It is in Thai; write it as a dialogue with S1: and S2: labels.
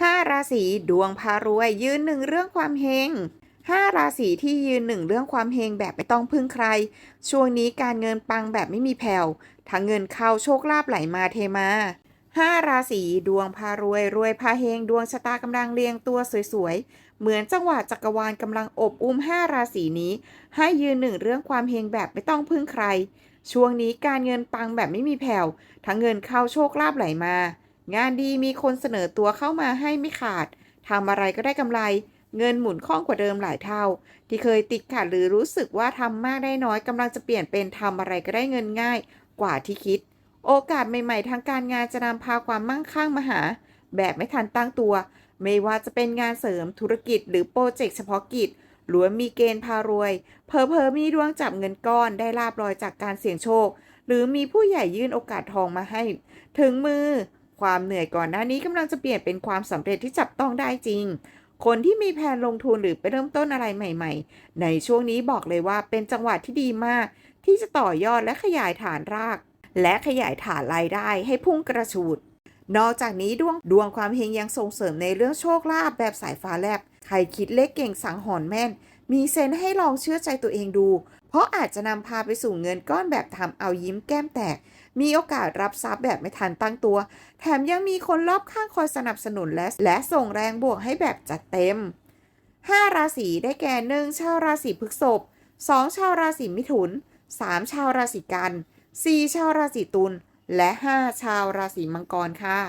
S1: 5 ราศีดวงพารวย ยืนหนึ่งเรื่องความเฮง5 ราศีที่ยืนหนึ่งเรื่องความเฮงแบบไม่ต้องพึ่งใคร ช่วงนี้การเงินปังแบบไม่มีแผ่วทั้งเงินเข้าโชคลาภไหลมาเทมา 5 ราศีดวงพารวย รวยพาเฮงดวงชะตากำลังเรียงตัวสวยๆ เหมือนจังหวะจักรวาลกำลังอบอุ้ม 5 ราศีนี้ ให้ยืนหนึ่งเรื่องความเฮงแบบไม่ต้องพึ่งใคร ช่วงนี้การเงินปังแบบไม่มีแผ่วทั้งเงินเข้าโชคลาภไหลมา งานดีมีคนเสนอตัวเข้ามาให้ไม่ขาดทำอะไรก็ได้กำไร เงินหมุนคล่องกว่าเดิมหลายเท่า ที่เคยติดขัดหรือรู้สึกว่าทำมากได้น้อยกำลังจะเปลี่ยนเป็นทำอะไรก็ได้เงินง่ายกว่าที่คิด โอกาสใหม่ๆ ทางการงานจะนำพาความมั่งคั่งมาหา แบบไม่ทันตั้งตัว ไม่ว่าจะเป็นงานเสริมธุรกิจ หรือโปรเจกต์เฉพาะกิจล้วนมีเกณฑ์พารวย เพอเพอๆมีดวงจับเงินก้อนได้ลาบลอยจากการเสี่ยงโชค หรือมีผู้ใหญ่ยื่นโอกาสทองมาให้ ถึงมือ ความเหนื่อยก่อนหน้านี้กำลังจะเปลี่ยนเป็นความสำเร็จที่จับต้องได้จริง คนที่มีแผนลงทุนหรือไปเริ่มต้นอะไรใหม่ ๆ ในช่วงนี้บอกเลยว่าเป็นจังหวะที่ดีมาก ที่จะต่อยอดและขยายฐานราก และขยายฐานรายได้ให้พุ่งกระชูด นอกจากนี้ดวงดวงความเฮงยังส่งเสริมในเรื่องโชคลาภแบบสายฟ้าแลบ ใครคิดเลขเก่งสังหรณ์แม่น มีเซนให้ลองเชื่อใจตัวเองดู ราะอาจจะนำพาไปสู่เงินก้อนแบบทำเอายิ้มแก้มแตก มีโอกาสรับทรัพย์แบบไม่ทันตั้งตัว แถมยังมีคนรอบข้างคอยสนับสนุนและและส่งแรงบวกให้แบบจัดเต็ม 5 ราศีได้แก่1ชาวราศีพฤษภ2ชาวราศีมิถุน 3 ชาวราศีกัน 4 ชาวราศีตุล และ 5 ชาวราศีมังกรค่ะ